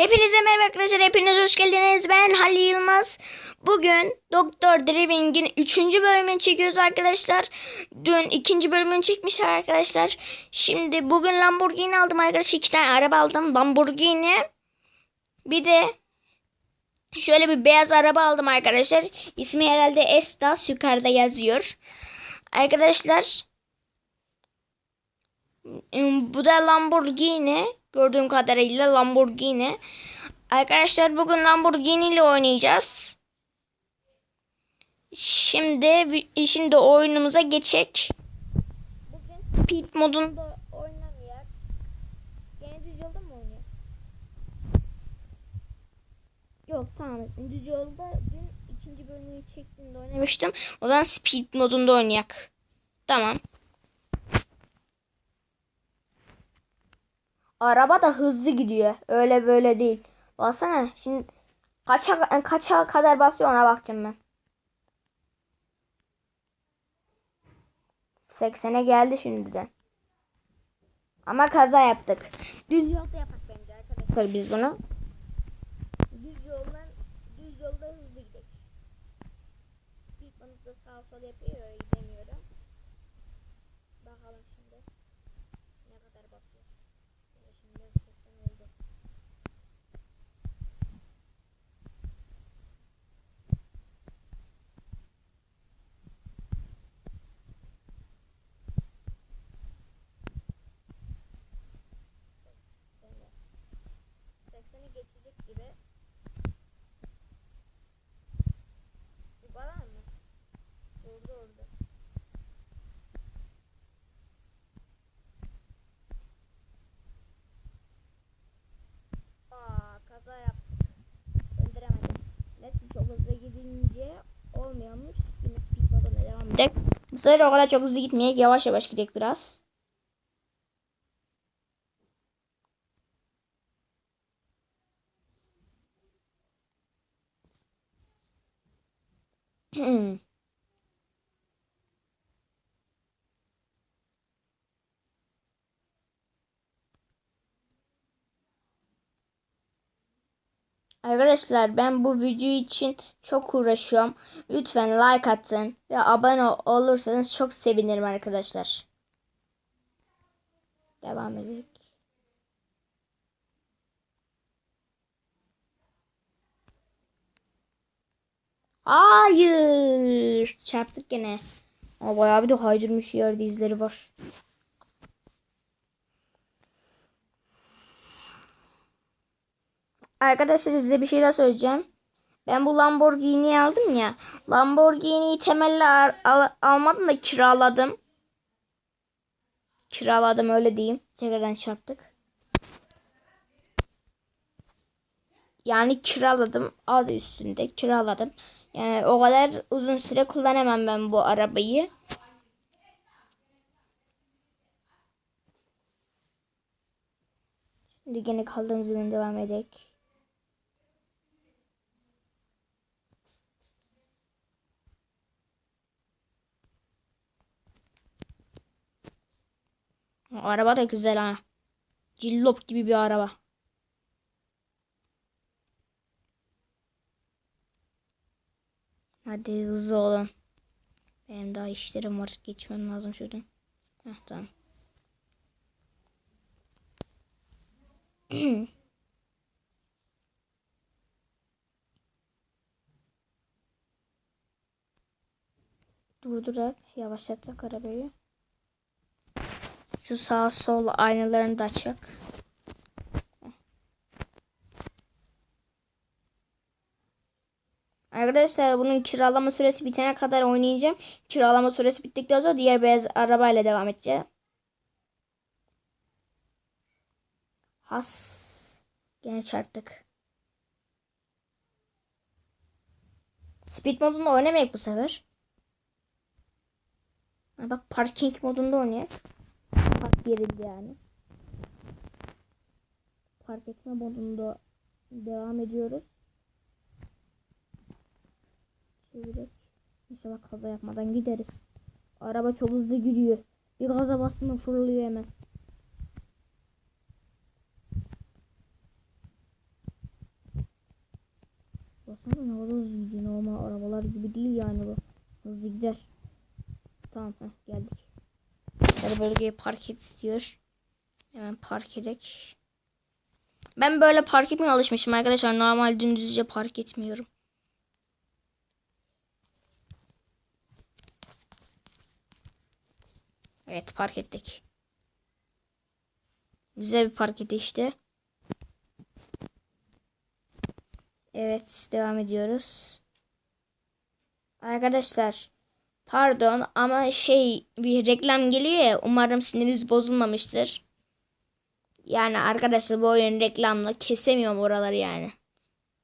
Hepinize merhaba arkadaşlar. Hepiniz hoş geldiniz. Ben Halil Yılmaz. Bugün Doktor Driving'in 3. bölümünü çekiyoruz arkadaşlar. Dün 2. bölümünü çekmişler arkadaşlar. Şimdi bugün Lamborghini aldım arkadaşlar. İki tane araba aldım. Lamborghini. Bir de şöyle bir beyaz araba aldım arkadaşlar. İsmi herhalde Estas yukarıda yazıyor. Arkadaşlar bu da Lamborghini. Gördüğüm kadarıyla Lamborghini. Arkadaşlar bugün Lamborghini ile oynayacağız. Şimdi şimdi oyunumuza geçek. Bugün speed modunda oynamayak. Gene düz yolda mı oynuyor? Yok tamam. Düz yolda dün ikinci bölümü çektiğimde oynamıştım. O zaman speed modunda oynayak. Tamam. Araba da hızlı gidiyor. Öyle böyle değil. Baksana şimdi kaça kaça kadar basıyor ona bakacağım ben. 80'e geldi şimdiden. Ama kaza yaptık. Düz yolda yapak bence arkadaşlar biz bunu. Düz yoldan düz yolda hızlı gidelim. Speed da sağ sol yapıyor öyle gidemiyorum. Bakalım şimdi ne kadar basıyor. Şimdi 80 oldu. Sekseni geçecek gibi. Bu kadar mı? Orada orada. Aa kaza yaptık. Döndüremedim. Neyse çok hızlı gidince olmuyormuş. Yine speed edelim. Bu sefer o kadar çok hızlı gitmeyek. Yavaş yavaş gidelim biraz. Arkadaşlar ben bu video için çok uğraşıyorum. Lütfen like atın ve abone olursanız çok sevinirim arkadaşlar. Devam edelim. Hayır. Çarptık gene. Ama bayağı bir de kaydırmış yerde izleri var. Arkadaşlar size bir şey daha söyleyeceğim. Ben bu Lamborghini'yi aldım ya. Lamborghini'yi temelli al al almadım da kiraladım. Kiraladım öyle diyeyim. Tekrardan çarptık. Yani kiraladım. Adı üstünde kiraladım. Yani o kadar uzun süre kullanamam ben bu arabayı. Şimdi gene kaldığımız yerden devam edelim. Araba da güzel ha. Cillop gibi bir araba. Hadi hızlı olun. Benim daha işlerim var. Geçmem lazım şuradan. Heh, tamam. Durdurak yavaşlatacak arabayı. Şu sağ sol aynalarını da açacak. Arkadaşlar bunun kiralama süresi bitene kadar oynayacağım. Kiralama süresi bittikten sonra diğer beyaz arabayla devam edeceğim. Has. Gene çarptık. Speed modunda oynamayacak bu sefer. Bak parking modunda oynayacak. Yerinde yani. Park etme modunda devam ediyoruz. Çevirek. İnşallah kaza yapmadan gideriz. Araba çok hızlı gidiyor. Bir gaza bastı mı fırlıyor hemen. Baksana ne kadar hızlı gidiyor. Normal arabalar gibi değil yani bu. Hızlı gider. Tamam heh, geldik. Sarı bölgeye park et istiyor. Hemen park edek. Ben böyle park etmeye alışmışım arkadaşlar. Normal dümdüzce park etmiyorum. Evet park ettik. Güzel bir park etti işte. Evet devam ediyoruz. Arkadaşlar pardon ama şey bir reklam geliyor ya umarım siniriniz bozulmamıştır. Yani arkadaşlar bu oyun reklamla kesemiyorum oraları yani.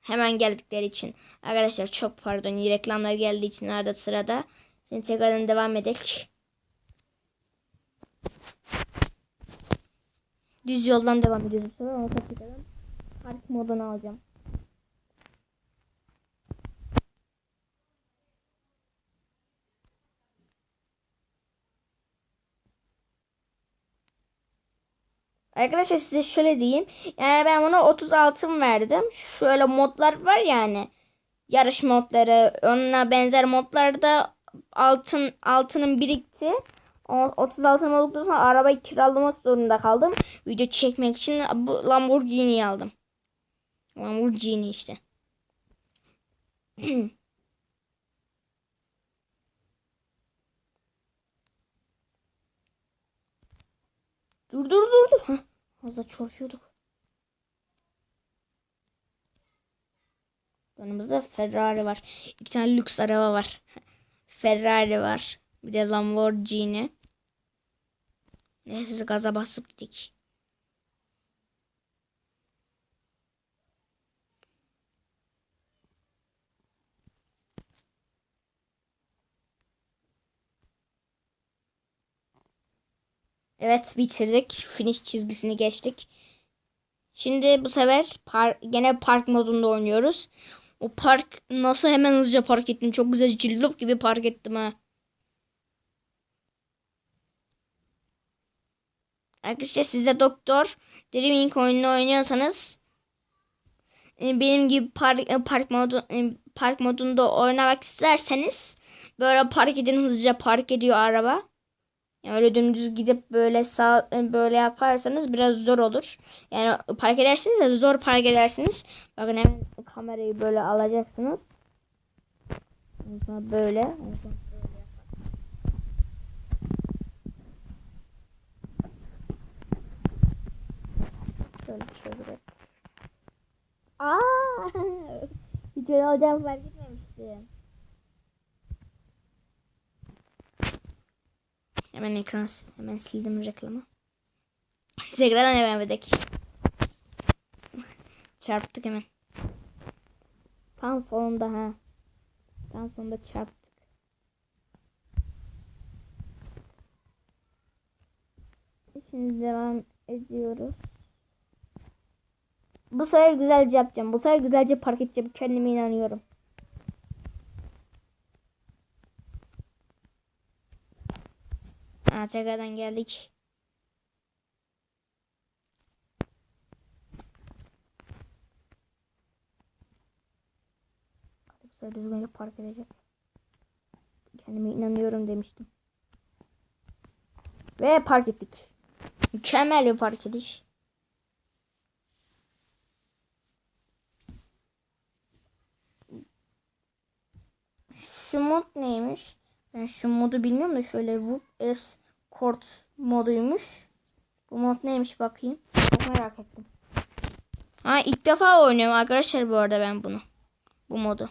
Hemen geldikleri için. Arkadaşlar çok pardon reklamlar geldiği için arada sırada. Şimdi tekrardan devam edek. Düz yoldan devam ediyoruz. Sonra onu tekrardan park modunu alacağım. Arkadaşlar size şöyle diyeyim. Yani ben buna 30 altın verdim. Şöyle modlar var yani. Yarış modları, onunla benzer modlarda altın altının birikti. O 30 altın olduktan sonra arabayı kiralamak zorunda kaldım. Video çekmek için bu Lamborghini'yi aldım. Lamborghini işte. dur dur dur dur. Heh, az da çarpıyorduk. Yanımızda Ferrari var. İki tane lüks araba var. Ferrari var. Bir de Lamborghini. Neyse gaza basıp gittik. Evet bitirdik. Finish çizgisini geçtik. Şimdi bu sefer par gene park modunda oynuyoruz. O park nasıl hemen hızlıca park ettim. Çok güzel cillop gibi park ettim ha. Arkadaşlar size Doktor Dreaming oyununu oynuyorsanız e, benim gibi park, e, park modu e, park modunda oynamak isterseniz böyle park edin hızlıca park ediyor araba. Yani öyle dümdüz gidip böyle sağ böyle yaparsanız biraz zor olur. Yani park edersiniz de zor park edersiniz. Bakın hemen kamerayı böyle alacaksınız. Sonra böyle. Şöyle çevirip. Aa! Hiç öyle olacağımı fark etmemiştim. Hemen ekran hemen sildim reklamı. Tekrardan devam edelim. Çarptık hemen. Tam sonunda ha. Tam sonunda çarptık. Şimdi devam ediyoruz. Bu sefer güzelce yapacağım. Bu sefer güzelce park edeceğim. Kendime inanıyorum. Ha, tekrardan geldik. Sefer düzgünce park edecek. Kendime inanıyorum demiştim. Ve park ettik. Mükemmel bir park ediş. Şu mod neymiş? Ben şu modu bilmiyorum da şöyle Whoop S Court moduymuş. Bu mod neymiş bakayım. Çok merak ettim. Ha ilk defa oynuyorum arkadaşlar bu arada ben bunu. Bu modu.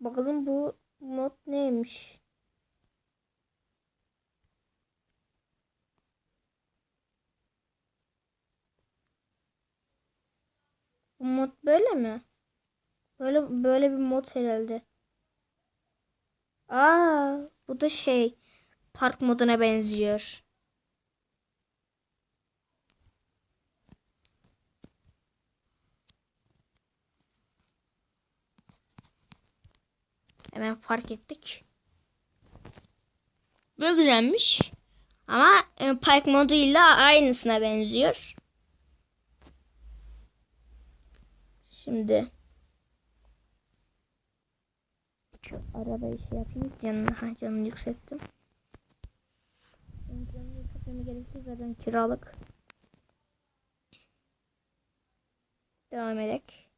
Bakalım bu mod neymiş? Bu mod böyle mi? Böyle böyle bir mod herhalde. Aa, bu da şey park moduna benziyor. Hemen fark ettik. Bu güzelmiş. Ama e, park moduyla aynısına benziyor. Şimdi şu arabayı şey yapayım. Canını, ha, canını yükselttim. Canını yükseltmeme gerek yok. Zaten kiralık. Devam edelim.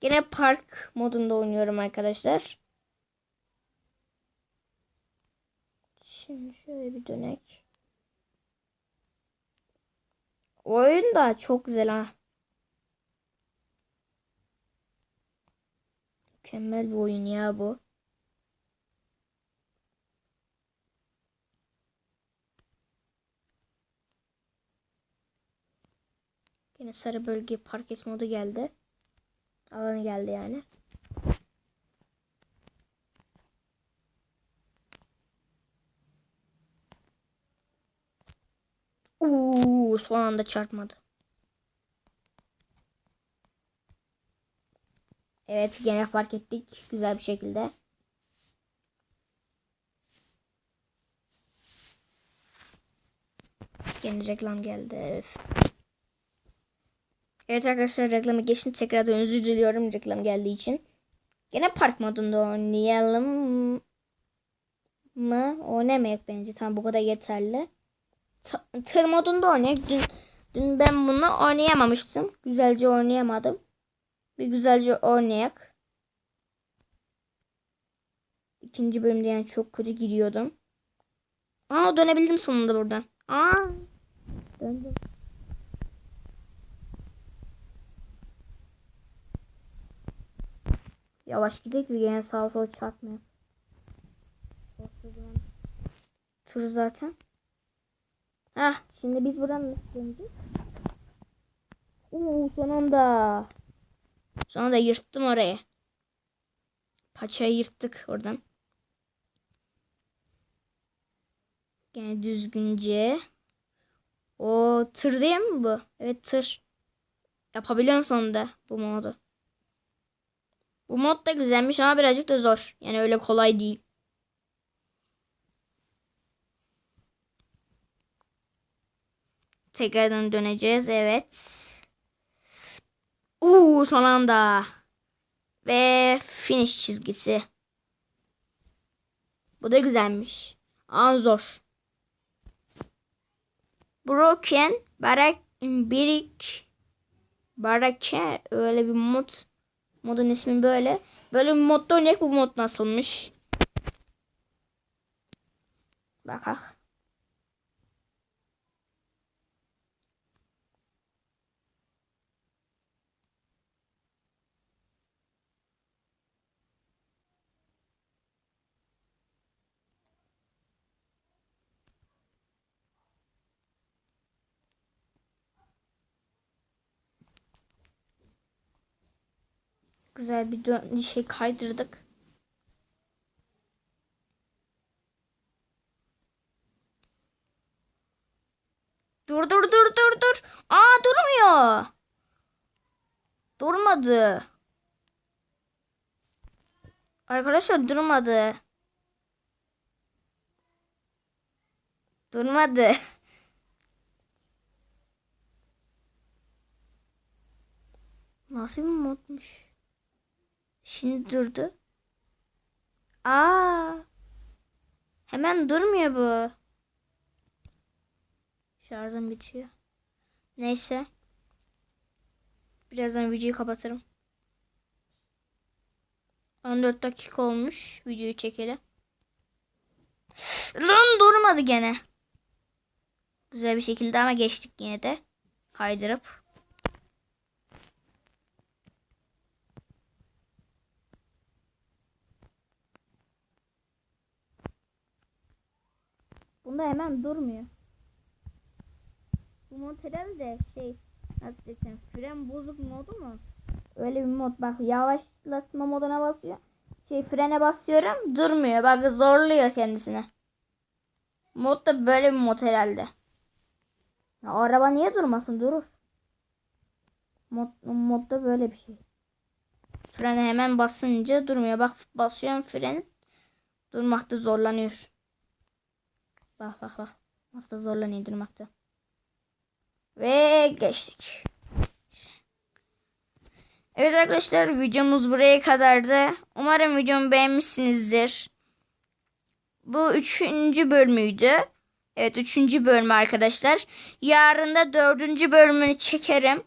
Gene park modunda oynuyorum arkadaşlar. Şimdi şöyle bir dönek. Oyun da çok güzel ha. Mükemmel bir oyun ya bu. Yine sarı bölge park et modu geldi. Alanı geldi yani. Uuu son anda çarpmadı. Evet gene fark ettik güzel bir şekilde. Yeni reklam geldi. Evet arkadaşlar reklamı geçtim. Tekrardan özür diliyorum reklam geldiği için. Gene park modunda oynayalım mı? Oynamayacak bence. Tamam bu kadar yeterli. Ta- tır modunda oynayak. Dün, dün ben bunu oynayamamıştım. Güzelce oynayamadım. Bir güzelce oynayak. İkinci bölümde yani çok kötü giriyordum. Aa dönebildim sonunda buradan. Aa döndüm. Yavaş gidelim de gene sağa sola çarpmayalım. Tır zaten. Heh, şimdi biz buradan nasıl döneceğiz? Oo sonunda. Sonunda yırttım orayı. Paçayı yırttık oradan. Yani düzgünce. O tır değil mi bu? Evet tır. Yapabiliyorum sonunda bu modu. Bu mod da güzelmiş ama birazcık da zor. Yani öyle kolay değil. Tekrardan döneceğiz. Evet. Uuu son anda. Ve finish çizgisi. Bu da güzelmiş. Ama zor. Broken Barak Birik Barake öyle bir mod modun ismi böyle. Böyle bir modda oynayıp bu mod nasılmış? Bakak. Güzel bir şey kaydırdık. Dur dur dur dur dur. Aa durmuyor. Durmadı. Arkadaşlar durmadı. Durmadı. Nasıl bir modmuş? Şimdi durdu. Aa. Hemen durmuyor bu. Şarjım bitiyor. Neyse. Birazdan videoyu kapatırım. 14 dakika olmuş videoyu çekeli. Lan durmadı gene. Güzel bir şekilde ama geçtik yine de. Kaydırıp. Bunda hemen durmuyor. Bu mod herhalde şey nasıl desem fren bozuk modu mu? Öyle bir mod bak yavaşlatma moduna basıyor. şey frene basıyorum durmuyor. Bak zorluyor kendisini. Mod da böyle bir mod herhalde. Ya, araba niye durmasın durur. Mod, modda böyle bir şey. Frene hemen basınca durmuyor. Bak basıyorum freni. Durmakta zorlanıyor. Bak bak bak. Nasıl da zorlanıyor durmakta. Ve geçtik. Evet arkadaşlar videomuz buraya kadardı. Umarım videomu beğenmişsinizdir. Bu üçüncü bölümüydü. Evet üçüncü bölüm arkadaşlar. Yarın da dördüncü bölümünü çekerim.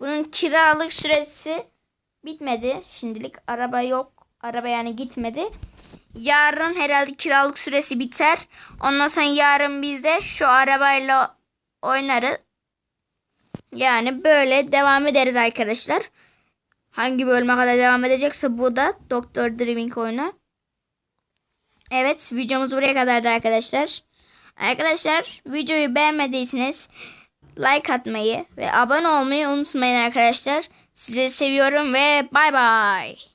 Bunun kiralık süresi bitmedi. Şimdilik araba yok. Araba yani gitmedi. Yarın herhalde kiralık süresi biter. Ondan sonra yarın biz de şu arabayla oynarız. Yani böyle devam ederiz arkadaşlar. Hangi bölüme kadar devam edecekse bu da Doktor Driving oyunu. Evet videomuz buraya kadardı arkadaşlar. Arkadaşlar videoyu beğenmediyseniz like atmayı ve abone olmayı unutmayın arkadaşlar. Sizi seviyorum ve bay bay.